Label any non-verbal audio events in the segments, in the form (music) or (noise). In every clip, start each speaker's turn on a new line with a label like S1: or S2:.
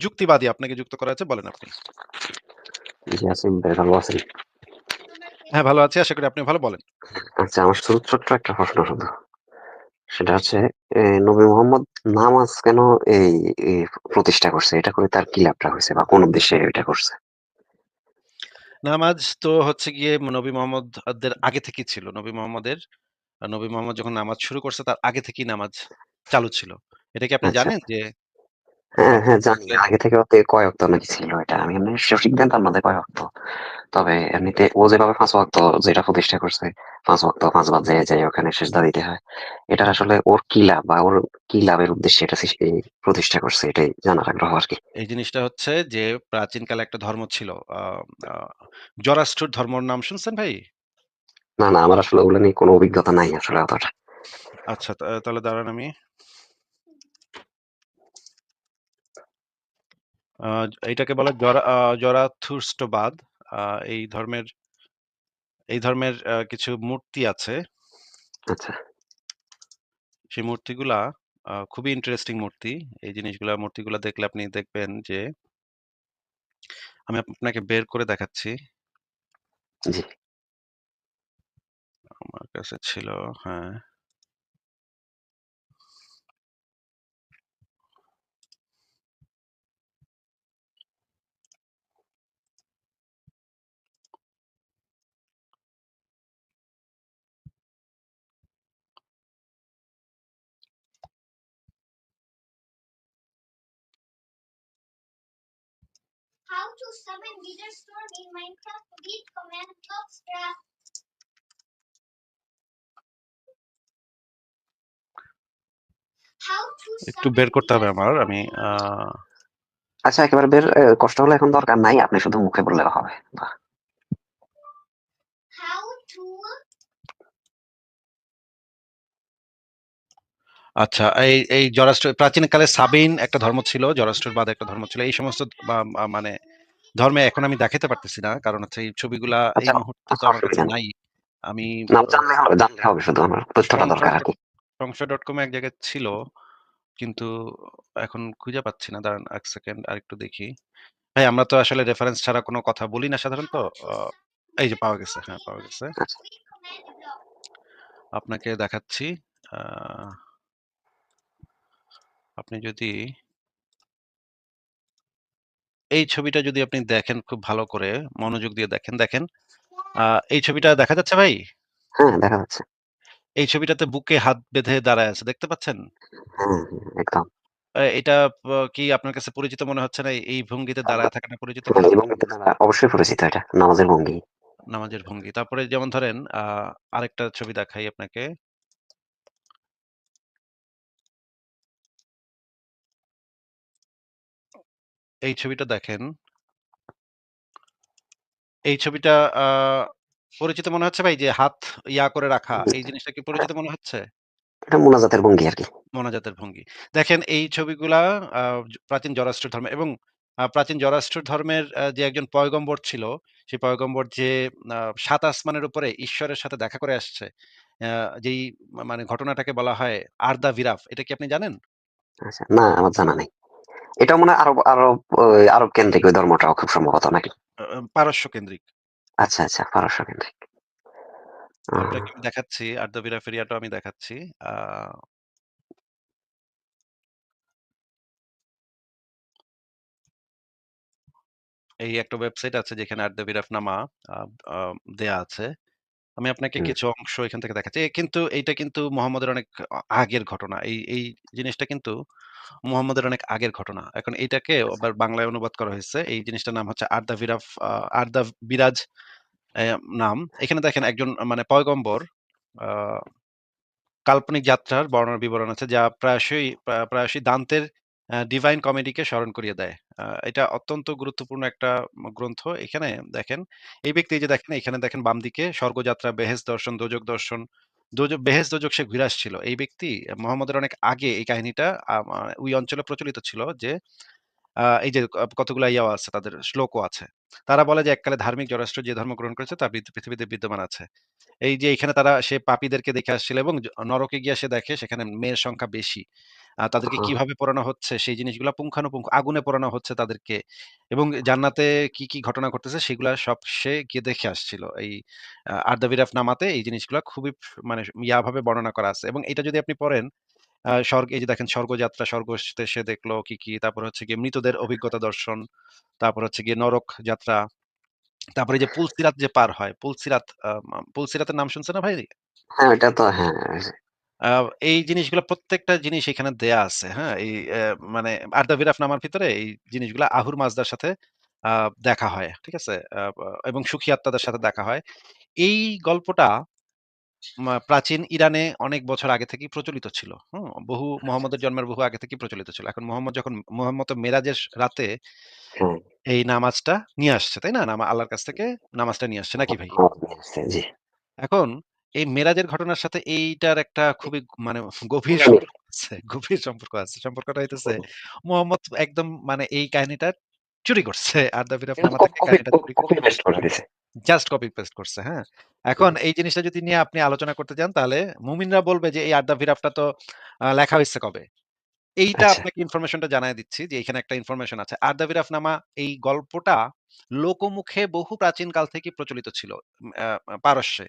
S1: যুক্তিবাদী আপনাকে যুক্ত করা হয়েছে। বলেন আপনি।
S2: জি, আছি ভাই ভালো আছেন?
S1: হ্যাঁ, ভালো আছি। আশা করি আপনিও ভালো। বলেন।
S2: আচ্ছা আমার শুধু ছোট্ট একটা প্রশ্ন শুধু। সেটা হচ্ছে নবী মোহাম্মদ নামাজ কেন এই প্রতিষ্ঠা করছে? এটা করে তার কি লাভটা হইছে বা কোন উদ্দেশ্যে এটা করছে?
S1: নামাজ তো হচ্ছে গিয়ে নবী মোহাম্মদ দের আগে থেকেই ছিল। নবী মোহাম্মদের নবী মোহাম্মদ যখন নামাজ শুরু করছে তার আগে থেকেই নামাজ চালু ছিল। এটা কি আপনি
S2: আচ্ছা।
S1: জানেন যে
S2: হ্যাঁ, হ্যাঁ জানি।
S1: থেকে
S2: আগে থেকে ওতে কয় ওয়াক্ত নাকি ছিল এটা। আমি এমনি সঠিক জানতাম না যে কয় ওয়াক্ত। তবে এমনিতে ও যেভাবে ৫ ওয়াক্ত যেটা প্রতিষ্ঠা করছে, ৫ ওয়াক্ত ৫ বার যেয়ে, যেয়ে ওখানে সেজদা দিতে হয়। এটার আসলে ওর কি লাভ বা ওর কি লাভের উদ্দেশ্যে এটা প্রতিষ্ঠা করছে এটাই জানার আগ্রহ আরকি।
S1: এই জিনিসটা হচ্ছে যে প্রাচীনকালে একটা ধর্ম ছিল। আ আ জরাষ্ট্র ধর্মর নাম শুনছেন ভাই?
S2: না, না আমার আসলে ওগুলো নিয়ে কোনো অভিজ্ঞতা নাই আসলে অতটা।
S1: আচ্ছা তাহলে দাঁড়ান আমি আ এইটাকে বলে জরা। আ এই ধর্মের এই ধর্মের কিছু মূর্তি আছে।
S2: আচ্ছা।
S1: সেই মূর্তিগুলা খুবই ইন্টারেস্টিং মূর্তি। এই জিনিসগুলা মূর্তিগুলা দেখলে আপনি দেখবেন যে আমি আপনাকে বের করে দেখাচ্ছি। আমার কাছে ছিল, হ্যাঁ।
S3: How to summon Wither Storm in Minecraft with command Blockstrap. How
S1: একটু বের করতে হবে আমার। আমি
S2: আচ্ছা একেবারে বের কষ্ট হলে এখন দরকার নাই। আপনি শুধু মুখে বললে হবে। বাহ!
S3: How to
S1: আচ্ছা এই এই জরাষ্ট্র প্রাচীনকালে সাবিন একটা ধর্ম ছিল, জরাষ্ট্রবাদ একটা ধর্ম ছিল। এই সমস্ত মানে ধর্মে এখন আমি দেখাতে পারতেছি না। কারণ হচ্ছে এই ছবিগুলা এই
S2: আচ্ছা,
S1: মুহূর্তে তো
S2: আচ্ছা
S1: আমার কাছে
S2: নাই।
S1: আমি
S2: নাম জানলে হবে, জানলে হবে শুধু আমার তথ্যটা দরকার
S1: সংশয়
S2: আরকি।
S1: সংশয়.com এক জায়গায় ছিল। কিন্তু এখন খুঁজে পাচ্ছি না। দাঁড়ান ১ সেকেন্ড আর একটু দেখি। ভাই আমরা তো আসলে রেফারেন্স ছাড়া কোনো কথা বলি না সাধারণত। এই যে পাওয়া গেছে। হ্যাঁ, পাওয়া গেছে।
S2: আচ্ছা।
S1: আপনাকে দেখাচ্ছি। আ আপনি যদি এই ছবিটা যদি আপনি দেখেন খুব ভালো করে, মনোযোগ দিয়ে দেখেন, দেখেন। এই ছবিটা দেখা যাচ্ছে ভাই?
S2: হ্যাঁ, দেখা যাচ্ছে।
S1: এই ছবিটাতে বুকে হাত বেঁধে দাঁড়ায় আছে। দেখতে পাচ্ছেন?
S2: হ্যাঁ, হ্যাঁ, একদম।
S1: এটা কি আপনার কাছে পরিচিত মনে হচ্ছে না? এই ভঙ্গিতে দাঁড়ায় থাকাটা পরিচিত
S2: হ্যাঁ, অবশ্যই পরিচিত এটা। নামাজের ভঙ্গি।
S1: নামাজের ভঙ্গি। তারপরে যেমন ধরেন আরেকটা ছবি দেখাই আপনাকে। এই ছবিটা দেখেন। এই ছবিটা পরিচিত মনে হচ্ছে ভাই? যে হাত ইয়া করে রাখা। এই জিনিসটা কি পরিচিত মনে হচ্ছে?
S2: এটা মোনাজাতের ভঙ্গি আরকি।
S1: মোনাজাতের ভঙ্গি। দেখেন এই ছবিগুলা প্রাচীন জরাষ্ট্র ধর্মের এবং প্রাচীন জরাষ্ট্র ধর্মের যে একজন পয়গম্বর ছিল, সেই পয়গম্বর যে ৭ আসমানের উপরে ঈশ্বরের সাথে দেখা করে আসছে। যেই মানে ঘটনাটাকে বলা হয় আরদা ভিরাফ। এটা কি আপনি জানেন?
S2: আচ্ছা, না আমার জানা নেই। এটাও মনে হয় আরব আরব আরব কেন্দ্রিক ওই ধর্মটাও খুব সম্ভবত নাকি?
S1: পারস্য কেন্দ্রিক।
S2: আচ্ছা, আচ্ছা পারস্য কেন্দ্রিক।
S1: আপনাকে আমি দেখাচ্ছি আরদা ভিরাফের ইয়াটাও আমি দেখাচ্ছি। এই একটা ওয়েবসাইট আছে যেখানে আরদা ভিরাফ নামা দেয়া আছে। আমি আপনাকে
S2: হুম,
S1: কিছু অংশ এখান থেকে দেখাচ্ছি। এ কিন্তু এইটা কিন্তু মুহাম্মদের অনেক আ আগের ঘটনা। এই এই জিনিসটা কিন্তু মুহাম্মদের অনেক আগের ঘটনা। এখন এইটাকে
S2: আচ্ছা,
S1: আবার বাংলায় অনুবাদ করা হয়েছে। এই জিনিসটার নাম হচ্ছে আরদা বিরাফ আ আরদা বিরাজ নাম। এখানে দেখেন একজন মানে পয়গম্বর আ কাল্পনিক যাত্রার বর্ণনা বিবরণ আছে যা প্রায়শই প্রা প্রায়শই দান্তের ডিভাইন কমেডিকে স্মরণ করিয়ে দেয়। এটা অত্যন্ত গুরুত্বপূর্ণ একটা গ্রন্থ। এখানে দেখেন, এই ব্যক্তি যে দেখেন এখানে দেখেন বাম দিকে স্বর্গযাত্রা, বেহেস দর্শন, দোজক দর্শন, দোজখ বেহেস দোজখ সে ঘুরে আসছিল। এই ব্যক্তি মোহাম্মদের অনেক আগে এই কাহিনীটা ওই অঞ্চলে প্রচলিত ছিল যে এই যে কতগুলা ইয়াও আছে তাদের শ্লোকও আছে। তারা বলে যে এককালে ধার্মিক জরোস্ট্র যে ধর্ম গ্রহণ করেছে তা পৃথিবীতে বিদ্যমান আছে। এই যে এখানে তারা সে পাপীদেরকে দেখে আসছিল এবং নরকে গিয়ে সে দেখে সেখানে মেয়ের সংখ্যা বেশি। তাদেরকে কীভাবে পোড়ানো হচ্ছে সেই জিনিসগুলা পুঙ্খানুপুঙ্খ আগুনে পোড়ানো হচ্ছে তাদেরকে এবং জান্নাতে কি, কি ঘটনা ঘটতেছে সেগুলা সব সে গিয়ে দেখে আসছিল। এই আর্দাবিরাফ নামাতে এই জিনিসগুলা খুবই মানে ইয়াভাবে বর্ণনা করা আছে এবং এটা যদি আপনি পড়েন স্বর্গ এই যে দেখেন স্বর্গযাত্রা, স্বর্গতে সে দেখল কি, কি তারপর হচ্ছে গিয়ে মৃতদের অভিজ্ঞতা দর্শন, তারপর হচ্ছে গিয়ে নরক যাত্রা, তারপরে যে পুলসিরাত যে পার হয়, পুলসিরাত পুলসিরাতের নাম শুনছেন না ভাই?
S2: হ্যাঁ, ওইটা তো হ্যাঁ,
S1: এই জিনিসগুলা প্রত্যেকটা জিনিস এখানে দেয়া আছে। হ্যাঁ? এই মানে আর্দা বিরাফ নামার ভিতরে এই জিনিসগুলা আহুর মাজদার সাথে দেখা হয়। ঠিক আছে? এবং সুখী আত্মাদের সাথে দেখা হয়। এই গল্পটা প্রাচীন ইরানে অনেক বছর আগে থেকেই প্রচলিত ছিল। বহু
S2: আচ্ছা,
S1: মুহাম্মদের জন্মের বহু আগে থেকেই প্রচলিত ছিল। এখন মুহাম্মদ যখন মুহাম্মদ মেরাজের রাতে এই নামাজটা নিয়ে আসছে, তাই না? আল্লাহর কাছ থেকে নামাজটা নিয়ে আসছে নাকি ভাই? এখন এই মেরাজের ঘটনার সাথে এইটার একটা খুবই মানে গভীর সম্পর্ক আছে। গভীর সম্পর্ক আছে। সম্পর্কটা হইতেছে
S2: হুম।
S1: মুহাম্মদ একদম মানে এই কাহিনীটা চুরি করছে। আর্দাবির
S2: এটা তো
S1: আফনামা
S2: ক
S1: থেকে
S2: কপি
S1: কাহিনীটা চুরি করে। জাস্ট কপি পেস্ট করছে, হ্যাঁ? এখন এই জিনিসটা যদি নিয়ে আপনি আলোচনা করতে যান তাহলে মুমিনরা বলবে যে এই আর্দা ভিরাফটা তো লেখা হইছে কবে? এইটা
S2: আচ্ছা,
S1: আপনাকে ইনফরমেশনটা জানায় দিচ্ছি যে এখানে একটা ইনফরমেশন আছে। আর্দাবিরাফনামা এই গল্পটা লোকমুখে বহু প্রাচীনকাল থেকেই প্রচলিত ছিল পারস্যে।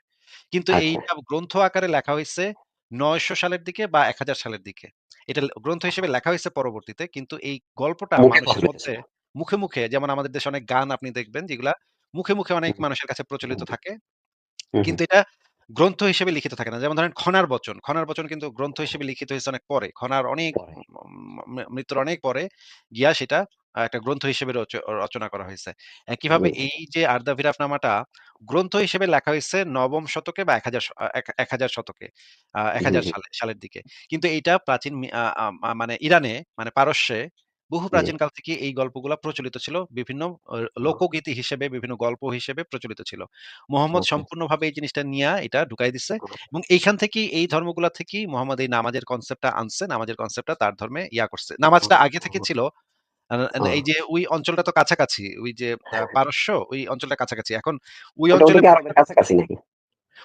S1: কিন্তু
S2: আচ্ছা।
S1: এইটা গ্রন্থ আকারে লেখা হয়েছে নয়শো সালের দিকে বা ১০০০ সালের দিকে। এটা গ্রন্থ হিসেবে লেখা হয়েছে পরবর্তীতে। কিন্তু এই গল্পটা মানুষের মধ্যে মুখে, মুখে যেমন আমাদের দেশে অনেক গান আপনি দেখবেন যেগুলা মুখে, মুখে অনেক মানুষের কাছে প্রচলিত থাকে। কিন্তু এটা গ্রন্থ হিসেবে লিখিত থাকে না। যেমন ধরেন খনার বচন। খনার বচন কিন্তু গ্রন্থ হিসেবে লিখিত হইছে অনেক পরে। খনার অনেক মৃত্যুর অনেক পরে গিয়া সেটা একটা গ্রন্থ হিসেবে রচনা করা হয়েছে একইভাবে এই যে আর্দাভিরাফ নামাটা গ্রন্থ হিসেবে লেখা হয়েছে নবম শতকে বা ১০০০ শ আ এক হাজার শতকে। ১০০০
S2: হুম।
S1: সালে সালের দিকে। কিন্তু এইটা প্রাচীন মানে ইরানে মানে পারস্যে বহু। প্রাচীনকাল থেকেই এই গল্পগুলা প্রচলিত ছিল। বিভিন্ন অ লোকগীতি হিসেবে, বিভিন্ন গল্প হিসেবে প্রচলিত ছিল। মোহাম্মদ। সম্পূর্ণভাবে এই জিনিসটা নিয়া এটা ঢুকাই দিছে
S2: হুম,
S1: এবং এইখান থেকেই এই ধর্মগুলা থেকেই মোহাম্মদ এই নামাজের কনসেপ্টটা আনছে। নামাজের কনসেপ্টটা তার ধর্মে ইয়া করছে। নামাজটা আগে থেকে ছিল। আ
S2: হুম।
S1: এই যে ওই অঞ্চলটা তো কাছাকাছি। ওই যে আ
S2: হ্যাঁ,
S1: পারস্য ওই অঞ্চলটা কাছাকাছি। এখন ওই
S2: ওটা
S1: অঞ্চলে
S2: ওদিকে
S1: মনে
S2: আরবের
S1: করেন
S2: কাছাকাছি নাকি?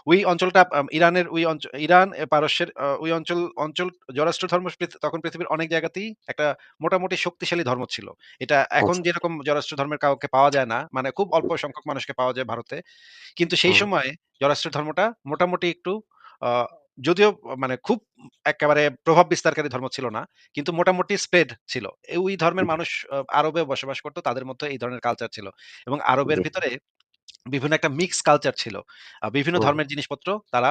S1: ওই অঞ্চলটা ইরানের ওই অঞ্চ ইরান, পারস্যের ওই অঞ্চল অঞ্চল জরাষ্ট্র ধর্ম তখন পৃথিবীর অনেক জায়গাতেই একটা মোটামুটি শক্তিশালী ধর্ম ছিল। এটা এখন
S2: আচ্ছা।
S1: যেরকম জরাষ্ট্র ধর্মের কাউকে পাওয়া যায় না। মানে খুব অল্প সংখ্যক মানুষকে পাওয়া যায় ভারতে। কিন্তু সেই সময়ে জরাষ্ট্রের ধর্মটা মোটামুটি একটু যদিও মানে খুব একেবারে প্রভাব বিস্তারকারী ধর্ম ছিল না। কিন্তু মোটামুটি স্প্রেড ছিল। ওই ধর্মের মানুষ আরবে বসবাস করতো তাদের মধ্যে এই ধরনের কালচার ছিল। এবং আরবের ভিতরে বিভিন্ন একটা মিক্স কালচার ছিল। বিভিন্ন ধর্মের জিনিসপত্র তারা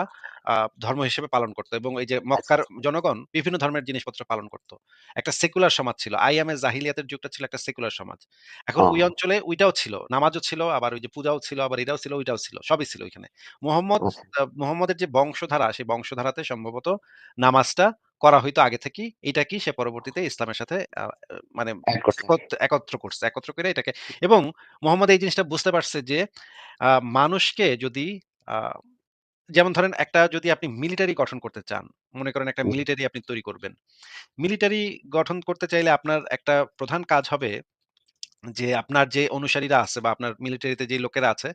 S1: ধর্ম হিসেবে পালন করতো এবং এই যে
S2: আচ্ছা,
S1: মক্কার
S2: আচ্ছা।
S1: জনগণ বিভিন্ন ধর্মের জিনিসপত্র পালন করত। একটা সেকুলার সমাজ ছিল। আইয়ামে জাহিলিয়াতের যুগটা ছিল একটা সেকুলার সমাজ। এখন ওই অঞ্চলে ওইটাও ছিল। নামাজও ছিল, আবার ওই যে পূজাও ছিল, আবার এটাও ছিল, ওইটাও ছিল। সবই ছিল ওইখানে। মোহাম্মদ মোহাম্মদের যে বংশধারা, সেই বংশধারাতে সম্ভবত নামাজটা করা হইতো আগে থেকেই। এটা কি সে পরবর্তীতে ইসলামের সাথে মানে একত্র করছে। একত্র করে এটাকে এবং মুহাম্মদ এই জিনিসটা বুঝতে পারছে যে মানুষকে যদি যেমন ধরেন একটা যদি আপনি মিলিটারি গঠন করতে চান, মনে করেন একটা মিলিটারি আপনি তৈরি করবেন। মিলিটারি গঠন করতে চাইলে আপনার একটা প্রধান কাজ হবে যে আপনার যে অনুসারীরা আছে বা আপনার মিলিটারিতে যে লোকেরা আছে,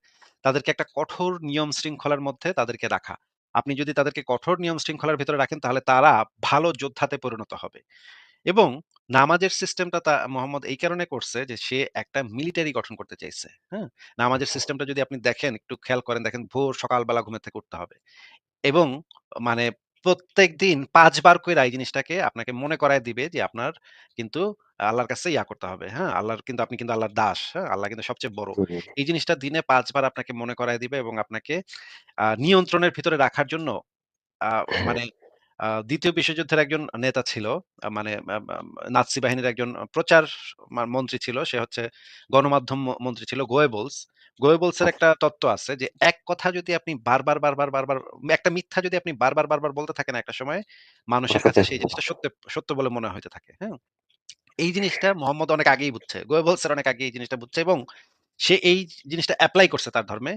S1: তাদেরকে একটা কঠোর নিয়ম শৃঙ্খলার মধ্যে তাদেরকে রাখা। আপনি যদি তাদেরকে কঠোর নিয়ম শৃঙ্খলার ভিতরে রাখেন তাহলে তারা ভালো যোদ্ধাতে পরিণত হবে। এবং নামাজের সিস্টেমটা তা মোহাম্মদ এই কারণে করছে যে সে একটা মিলিটারি গঠন করতে চাইছে। হ্যাঁ? নামাজের। সিস্টেমটা যদি আপনি দেখেন, একটু খেয়াল করেন দেখেন ভোর সকালবেলা ঘুমের থেকে উঠতে হবে। এবং মানে প্রত্যেকদিন ৫ বার কইরা এই জিনিসটাকে আপনাকে মনে করায় দিবে যে আপনার কিন্তু আল্লাহর কাছে ইয়া করতে হবে। হ্যাঁ? আল্লাহর কিন্তু আপনি কিন্তু আল্লাহর দাস। হ্যাঁ? আল্লাহ কিন্তু সবচেয়ে বড়। এই জিনিসটা দিনে ৫ বার আপনাকে মনে করায় দিবে এবং আপনাকে নিয়ন্ত্রণের ভিতরে রাখার জন্য
S2: হ্যাঁ,
S1: মানে আ ২য় বিশ্বযুদ্ধের একজন নেতা ছিল। মানে নাৎসি বাহিনীর একজন প্রচার মন্ত্রী ছিল। সে হচ্ছে গণমাধ্যম মন্ত্রী ছিল গোয়েবলস। গোয়েবলস এর
S2: আচ্ছা।
S1: একটা তত্ত্ব আছে যে, এক কথা যদি আপনি বারবার, বারবার, বারবার একটা মিথ্যা যদি আপনি বারবার, বারবার বলতে থাকেন একটা সময়, মানুষের কাছে সেই জিনিসটা সত্য সত্য বলে মনে হইতে থাকে। হ্যাঁ? এই জিনিসটা মোহাম্মদ অনেক আগেই বুঝছে। গোয়েবলস এর অনেক আগেই এই জিনিসটা বুঝছে এবং সে এই জিনিসটা অ্যাপ্লাই করছে তার ধর্মে।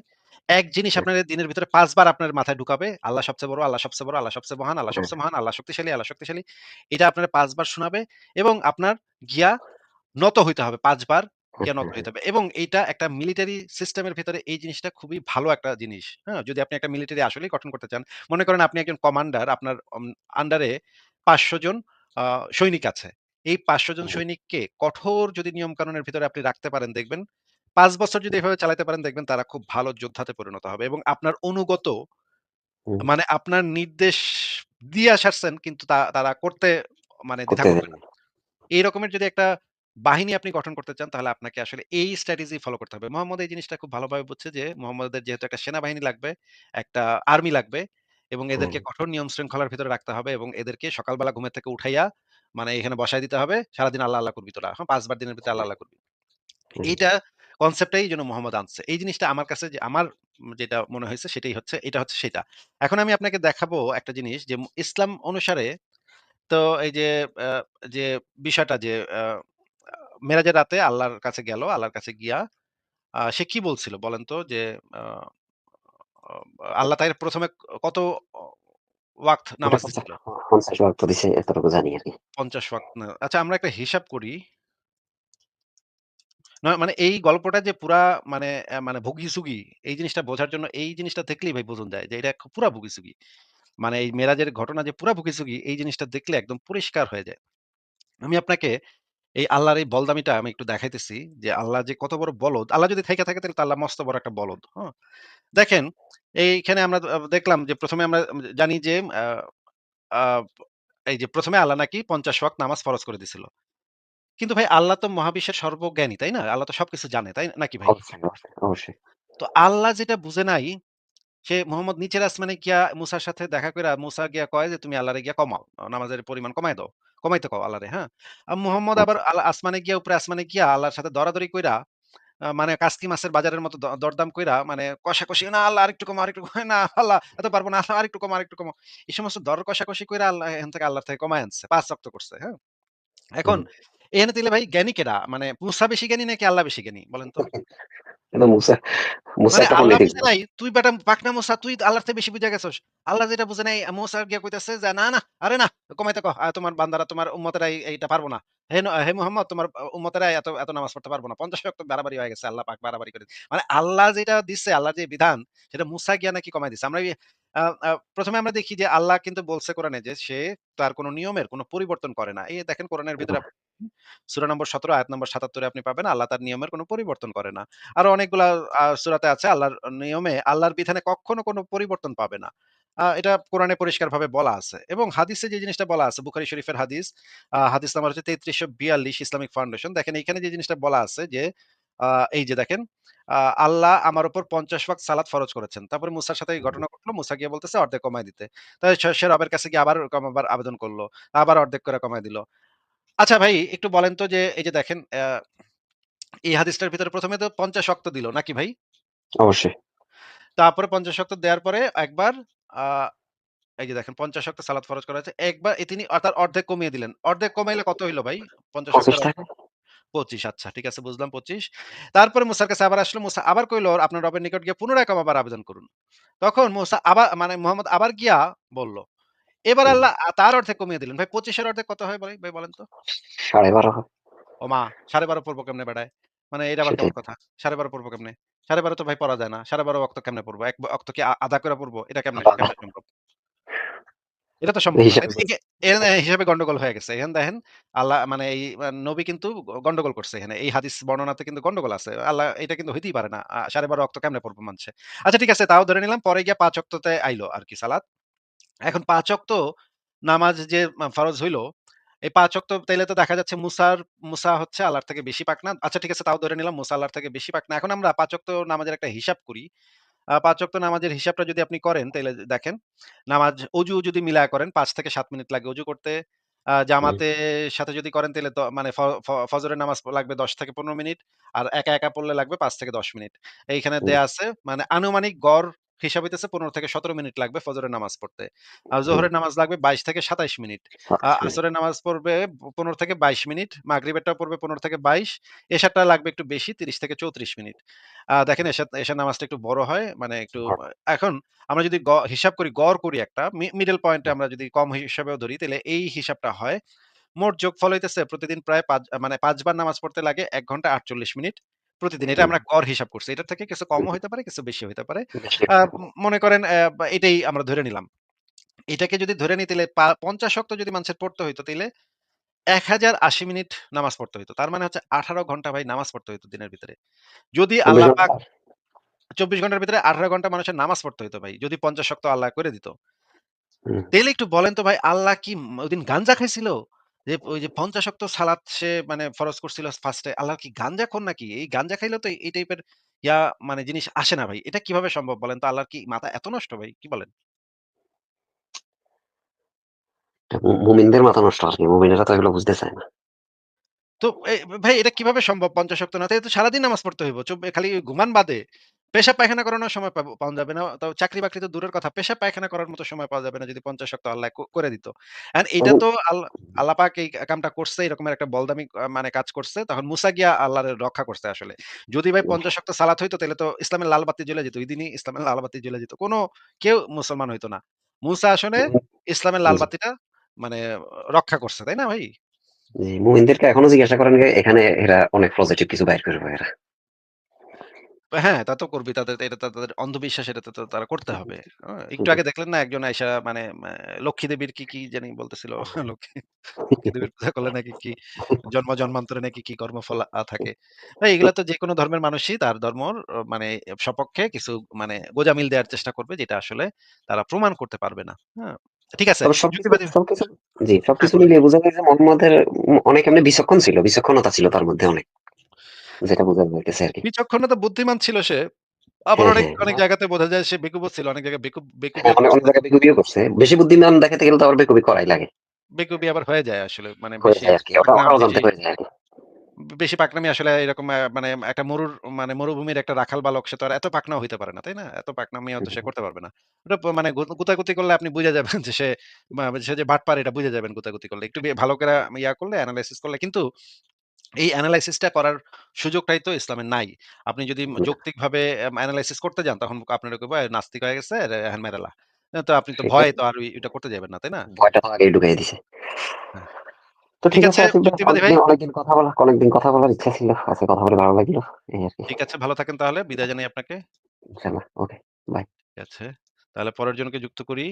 S1: এক জিনিস আপনার দিনের ভিতরে পাঁচবার আপনার মাথায় ঢুকাবে। আল্লাহ সবচেয়ে বড়, আল্লাহ সবচেয়ে বড়, আল্লাহ সবচেয়ে মহান, আল্লাহ। সবচেয়ে মহান, আল্লাহ শক্তিশালী, আল্লাহ শক্তিশালী। এটা আপনার পাঁচবার শোনাবে এবং আপনার গিয়া নত হইতে হবে ৫
S2: হুম,
S1: হইতে হবে এবং এইটা একটা মিলিটারি সিস্টেমের ভেতরে এই জিনিসটা খুবই ভালো একটা জিনিস। হ্যাঁ? যদি আপনি একটা মিলিটারি আসলেই গঠন করতে চান। মনে করেন আপনি একজন কমান্ডার, আপনার আন্ডারে ৫০০ জন সৈনিক আছে। এই ৫০০ জন সৈনিককে কঠোর যদি নিয়মকানুনের ভিতরে আপনি রাখতে পারেন দেখবেন, ৫ বছর যদি এভাবে চালাতে পারেন দেখবেন তারা খুব ভালো যোদ্ধাতে পরিণত হবে এবং আপনার অনুগত মানে আপনার নির্দেশ দিয়ে সারছেন কিন্তু তা তারা করতে মানে দ্বিধা করবে না। এই রকমের যদি একটা বাহিনী আপনি গঠন করতে চান তাহলে আপনাকে আসলে এই স্ট্র্যাটেজি ফলো করতে হবে। মোহাম্মদ এই জিনিসটা খুব ভালোভাবে বুঝছে যে মোহাম্মদের যেহেতু একটা সেনাবাহিনী লাগবে, একটা আর্মি লাগবে এবং এদেরকে কঠোর নিয়ম শৃঙ্খলার ভিতরে রাখতে হবে এবং এদেরকে সকালবেলা ঘুমের থেকে উঠাইয়া মানে এখানে বসায় দিতে হবে। সারাদিন আল্লাহ, আল্লাহ করবি তোরা। হ্যাঁ, ৫ বার দিনের ভিতরে আল্লাহ, আল্লাহ করবি। এইটা কনসেপ্টটাই যেন মোহাম্মদ আনছে। এই জিনিসটা আমার কাছে যে আমার যেটা মনে হয়েছে সেটাই হচ্ছে এটা হচ্ছে সেটা। এখন আমি আপনাকে দেখাবো একটা জিনিস যে ইসলাম অনুসারে তো এই যে যে বিষয়টা যে মেরাজের রাতে আল্লাহর কাছে গেল। আল্লাহর কাছে গিয়া সে কি বলছিল বলেন তো? যে আল্লাহ ১ম এ কত ওয়াক্ত নামাজ
S2: ৫০
S1: দিছিল?
S2: ৫০ ওয়াক্ত দিছে এতটুকু জানি আরকি।
S1: ৫০ ওয়াক্ত না। আচ্ছা আমরা একটা হিসাব করি। না মানে এই গল্পটা যে পুরা মানে মানে ভুগি-চুগি এই জিনিসটা বোঝার জন্য এই জিনিসটা দেখলেই ভাই বোঝন যায় যে এটা পুরা ভুগি-চুগি। মানে এই মেরাজের ঘটনা যে পুরা ভুগি-চুগি এই জিনিসটা দেখলে একদম পরিষ্কার হয়ে যায়। আমি আপনাকে এই আল্লাহর এই বলদামিটা আমি একটু দেখাইতেছি যে আল্লাহ যে কত বড় বলদ। আল্লাহ যদি থাইকা থাকে তাহলে তো আল্লাহ মস্ত বড় একটা বলদ। হ্যাঁ? দেখেন এইখানে আমরা দেখলাম যে ১ম এ আমরা জানি যে এই যে ১ম এ আল্লাহ নাকি ৫০ ওয়াক্ত নামাজ ফরজ করে দিছিল। কিন্তু ভাই আল্লাহ তো মহাবিশ্বের সর্বজ্ঞানী, তাই না? আল্লাহ তো সবকিছু জানে, তাই নাকি ভাই? তো আল্লাহ যেটা বুঝে নাই, সে মোহাম্মদ নিচের আসমানে গিয়া মুসার সাথে দেখা কইরা মুসা গিয়া কয় যে, "তুমি আল্লাহরে গিয়া কমাও। নামাজের পরিমাণ কমায় দাও। কমাইতে কও আল্লাহরে।" হ্যাঁ? আর মুহাম্মদ আবার আল আসমানে গিয়া উপরে আসমানে গিয়া আল্লাহর সাথে দরাদরি কইরা মানে কাস্কি মাছের বাজারের মতো দ দরদাম কইরা মানে কষাকষি, "না আল্লাহ আরেকটু কম আরেকটু কমাও। না আল্লাহ এত পারব না। আল্লাহ আরেকটু কম আরেকটু কম এই সমস্ত দর কষাকষি কইরা আল্লাহ এখান থেকে আল্লাহর থেকে কমায় আনছে। পাঁচ রক্ত করছে। হ্যাঁ? এখন
S2: হুম।
S1: এখানে তাইলে ভাই জ্ঞানী কেডা? মানে মুসা বেশি জ্ঞানী নাকি আল্লাহ বেশি জ্ঞানী? বলেন তো?
S2: কিন্তু মুসা, মুসা
S1: মানে আল্লাহ বুঝে নাই, তুই বেটা পাকনা মোসা, তুই আল্লাহর বেশি বুইঝা গেছস। আল্লাহ যেটা বুঝে নাই, মোসা গিয়া কইতাছে যে, "না, না, আরে না, কমাইতে কও। আ তোমার বান্দারা, তোমার উম্মতেরা এই এইটা পারব না। হে ন হে মুহাম্মদ তোমার আ উম্মতেরা এত, এত নামাজ পড়তে পারব না। ৫০ ওয়াক্ত বাড়াবাড়ি হয়ে গেছে। আল্লাহ পাক বাড়াবাড়ি করে মানে আল্লাহ যেটা দিছে, আল্লাহর যে বিধান, সেটা মুসা গিয়া নাকি কমায় দিছে। আমরা এই আ আ ১ম এ আমরা দেখি যে আল্লাহ কিন্তু বলছে কোরআনে যে, সে তার কোন নিয়মের কোন পরিবর্তন করে না। এই দেখেন কোরআনের ভিতরে সূরা নম্বর ১৭ আয়াত নম্বর ৭৭ এ আপনি পাবেন আল্লাহ তার নিয়মের কোন পরিবর্তন করে না। আরও অনেকগুলা সূরাতে আছে আল্লাহর নিয়মে, আল্লাহর বিধানে কখনো কোনো পরিবর্তন পাবে না। এটা কোরআনে পরিষ্কারভাবে বলা আছে এবং হাদিসে যে জিনিসটা বলা আছে, বুখারি শরীফের হাদিস, হাদিস নাম্বার হচ্ছে ৩৩৪২ ইসলামিক ফাউন্ডেশন। দেখেন এখানে যে জিনিসটা বলা আছে যে, এই যে দেখেন, আল্লাহ আমার উপর ৫০ ওয়াক্ত সালাত ফরজ করেছেন। তারপরে মুসার সাথে এই ঘটনা ঘটলো। মুসা গিয়ে বলতেছে অর্ধেক কমায় দিতে। তাই সে রবের কাছে গিয়ে আবার কমাবার আবেদন করল। আবার অর্ধেক করে কমায় দিল। আচ্ছা ভাই একটু বলেন তো যে এই যে দেখেন এই হাদিসটার ভিতরে প্রথমে তো পঞ্চাশ শক্ত দিল নাকি ভাই?
S2: অবশ্যই।
S1: তারপরে পঞ্চাশ শক্ত দেওয়ার পরে একবার এই যে দেখেন পঞ্চাশ শক্ত সালাত ফরজ করা হয়েছে। একবার তিনি তার অর্ধেক কমিয়ে দিলেন। অর্ধেক কমাইলে কত হইল ভাই? ৫০
S2: ২৫
S1: ওয়াক্তের অর্ধেক
S2: টাকা?
S1: ২৫ আচ্ছা ঠিক আছে বুঝলাম ২৫। তারপরে মুসার কাছে আবার আসলো। মুসা আবার কইল আপনার রবের নিকট গিয়ে পুনরায় কমাবার আবেদন করুন। তখন মুসা আবার মানে মোহাম্মদ আবার গিয়া বলল। এবার আল্লাহ তার অর্থে কমিয়ে দিলেন। ভাই ২৫ এর অর্ধেক কত হয় ভাই, ভাই বলেন তো?
S2: ১২.৫ হয়।
S1: ওমা! 12.5 পড়ব কেমনে বেডায়? মানে এটা আবার। কেমন কথা? 12.5 পড়ব কেমনে? 12.5 তো ভাই পড়া যায় না। 12.5 ওয়াক্ত কেমনে পড়ব? এক ওয়াক্ত কি আ আধা করে পড়ব? এটা কেমনে কেমনে সম্ভব? এটা তো সম্ভব।
S2: হিসাবে
S1: গন্ডগোল হয়ে গেছে। এখানে দেখেন আল্লাহ মানে এই নবী কিন্তু গন্ডগোল করছে এখানে। এই হাদিস বর্ণনাতে কিন্তু গন্ডগোল আছে। আল্লাহ এটা কিন্তু হইতেই পারে না। 12.5 ওয়াক্ত কেমনে পড়ব মানুষে? আচ্ছা ঠিক আছে তাও ধরে নিলাম পরে গিয়ে ৫ ওয়াক্ততে আইলো আরকি সালাত। এখন ৫ ওয়াক্ত নামাজ যে ফরজ হইল, এই পাঁচ ওয়াক্ত তাইলে তো দেখা যাচ্ছে মুসার মুসা হচ্ছে আল্লাহর থেকে বেশি পাক না। আচ্ছা ঠিক আছে তাও ধরে নিলাম মুসা আল্লাহর থেকে বেশি পাক না। এখন আমরা পাঁচ ওয়াক্ত নামাজের একটা হিসাব করি। ৫ ওয়াক্ত নামাজের হিসাবটা যদি আপনি করেন তাহলে দেখেন, নামাজ অজু যদি মিলায়া করেন পাঁচ থেকে সাত মিনিট লাগে অজু করতে।
S2: জামাতে
S1: জামাতের সাথে যদি করেন তাহলে মানে ফজরের নামাজ লাগবে ১০ থেকে ১৫ মিনিট। আর একা, একা পড়লে লাগবে পাঁচ থেকে ১০ মিনিট। এইখানে দেয়া আছে মানে আনুমানিক গড় হিসাব হইতেছে ১৫ থেকে ১৭ মিনিট লাগবে ফজরের নামাজ পড়তে। আর জোহরের নামাজ লাগবে ২২ থেকে ২৭ মিনিট। আ
S2: ২৭ মিনিট।
S1: আসরের নামাজ পড়বে ১৫ থেকে ২২ মিনিট। মাগরিবেরটাও পড়বে ১৫ থেকে ২২। এশারটা লাগবে একটু বেশি ৩০ থেকে ৩৪ মিনিট। দেখেন এশার এশার নামাজটা একটু বড় হয়। মানে একটু এখন আমরা যদি হিসাব করি, গড় করি একটা মিডল পয়েন্টে আমরা যদি কম হিসাবেও ধরি তাহলে এই হিসাবটা হয়। মোট যোগফল হইতেছে প্রতিদিন প্রায় ৫ মানে পাঁচবার নামাজ পড়তে লাগে এক ঘণ্টা ৪৮ মিনিট প্রতিদিন। এটা আমরা গড় হিসাব করছি। এটার থেকে কিছু কমও হইতে পারে, কিছু বেশি হইতে পারে। মনে করেন এটাই আমরা ধরে নিলাম। এটাকে যদি ধরে নিই তাইলে পা ৫০ ওয়াক্ত যদি মানুষের পড়তে হইতো তাইলে ১০৮০ মিনিট নামাজ পড়তে হইতো। তার মানে হচ্ছে ১৮ ঘণ্টা ভাই নামাজ পড়তে হইতো দিনের ভিতরে। যদি আল্লাহ? পাক ২৪ ঘণ্টার ভিতরে ১৮ ঘণ্টা মানুষের নামাজ পড়তে হইতো ভাই। যদি পঞ্চাশ শক্ত আল্লাহ করে দিত। তাইলে একটু বলেন তো ভাই আল্লাহ কি ম ওইদিন গাঞ্জা খাইছিল? যে ওই যে ৫০ ওয়াক্ত সালাত সে মানে ফরজ করছিল ফার্স্টে। আল্লাহ কি গাঞ্জা খন নাকি? এই গাঞ্জা খাইলে তো এই টাইপের ইয়া মানে জিনিস আসে না ভাই। এটা কীভাবে সম্ভব বলেন তো? আল্লাহর কি মাথা এত নষ্ট ভাই? কি বলেন?
S2: মুমিনদের মাথা নষ্ট আরকি। মুমিনেরা তো এগুলো বুঝতে চায় না।
S1: তো এ ভাই এটা কীভাবে সম্ভব ৫০ ওয়াক্ত না? তাইলে তো সারাদিন নামাজ পড়তে হইব। খালি ঘুমান বাদে। পেশাব পায়খানা করানোর সময় পাব পাওয়া যাবে না। তো চাকরি-বাকরি তো দূরের কথা। পেশাব পায়খানা করার মতো সময় পাওয়া যাবে না যদি ৫০ ওয়াক্ত আল্লাহ ক করে দিত। অ্যান্ড এইটা তো আল্লাহ আল্লাহ পাক এই কামটা করছে এরকমের একটা বলদামি আ মানে কাজ করছে। তখন মুসা গিয়া আল্লাহরে রক্ষা করছে আসলে। যদি ভাই ৫০ ওয়াক্ত সালাত হইতো তাইলে তো ইসলামের লাল বাতি জ্বলে যেত। ওইদিনই ইসলামের লাল বাতি জ্বলে যেত। কোনো কেউ মুসলমান হইতো না। মুসা আসলে ইসলামের লাল
S2: জি।
S1: বাতিটা মানে রক্ষা করছে। তাই না ভাই?
S2: মুমিনদেরকে এখনও জিজ্ঞাসা করেন এখানে এরা অনেক পজিটিভ কিছু বাইর করবে এরা।
S1: হ্যাঁ, তা তো করবেই। তাদের এটা তাদের অন্ধবিশ্বাস এটা তো তারা করতে হবে। একটু আগে দেখলেন না একজন মানে লক্ষ্মী দেবীর কি, কি জানি বলতেছিল। লক্ষ্মী দেবীর পূজা করলে নাকি কি জন্ম জন্মান্তরে নাকি কি কর্মফল থাকে। ভাই এগুলা তো যেকোনো ধর্মের মানুষই তার ধর্মর অ মানে সপক্ষে কিছু মানে গোজামিল দেওয়ার চেষ্টা করবে যেটা আসলে তারা প্রমাণ করতে পারবে না। হ্যাঁ? ঠিক আছে।
S2: সবকিছু জি,
S1: হ্যাঁ,
S2: সবকিছু মিলিয়ে বোঝা যায় যে মোহাম্মদের অনেক এমনি বিচক্ষণ ছিল। বিচক্ষণতা ছিল তার মধ্যে অনেক। যেটা বোঝা যাইতেছে আরকি।
S1: বিচক্ষণতা বুদ্ধিমান ছিল সে। আবার
S2: হ্যাঁ,
S1: অনেক,
S2: হ্যাঁ।
S1: অনেক জায়গাতে বোঝা যায় সে বেকুবও ছিল। অনেক জায়গায় বেকুব
S2: হ্যাঁ, অনেক। জায়গায় বেকুবিও করছে। বেশি বুদ্ধিমান দেখাতে গেলে তো আবার বেকুবি করাই লাগে।
S1: বেকুবি আবার হয়ে যায় আসলে। মানে বেশি।
S2: ওটা
S1: পাকনাম
S2: অজান্তে হয়ে যায়।
S1: বেশি পাকনামি আসলে এরকম মানে একটা মরুর মানে মরুভূমির একটা রাখাল বালক সে তো আর এত পাকনাও হইতে পারে না। তাই না? এত পাকনামি হয়তো সে করতে পারবে না। ওটা মানে গু গুতাগুতি করলে আপনি বুঝা যাবেন যে সে মা সে যে বাটপার এটা বুঝা যাবেন গুতাগুতি করলে। একটু বে ভালো করে ইয়া করলে এনালাইসিস করলে কিন্তু এই এনালাইসিসটা করার সুযোগটাই তো ইসলামের নাই। আপনি যদি যৌক্তিকভাবে এম এনালাইসিস করতে যান তখন আপনার কইব "এ নাস্তিক হয়ে গেছে, হ্যান মেরালা।" তো আপনি তো (laughs) ভয়ে তো আর ওই এটা করতে যাবেন না। তাই না?
S2: ভয়টা তো আগেই ঢুকাই দিছে।
S1: হ্যাঁ।
S2: তো
S1: ঠিক
S2: আছে অনেকদিন কথা বলা অনেকদিন কথা বলার ইচ্ছা ছিল। আজকে কথা বলে ভালো লাগল। এই আরকি।
S1: ঠিক আছে ভালো থাকেন তাহলে। বিদায় জানাই আপনাকে।
S2: ইনশাআল্লাহ। ওকে। বাই।
S1: ঠিক আছে। তাহলে পরের জনকে যুক্ত করি।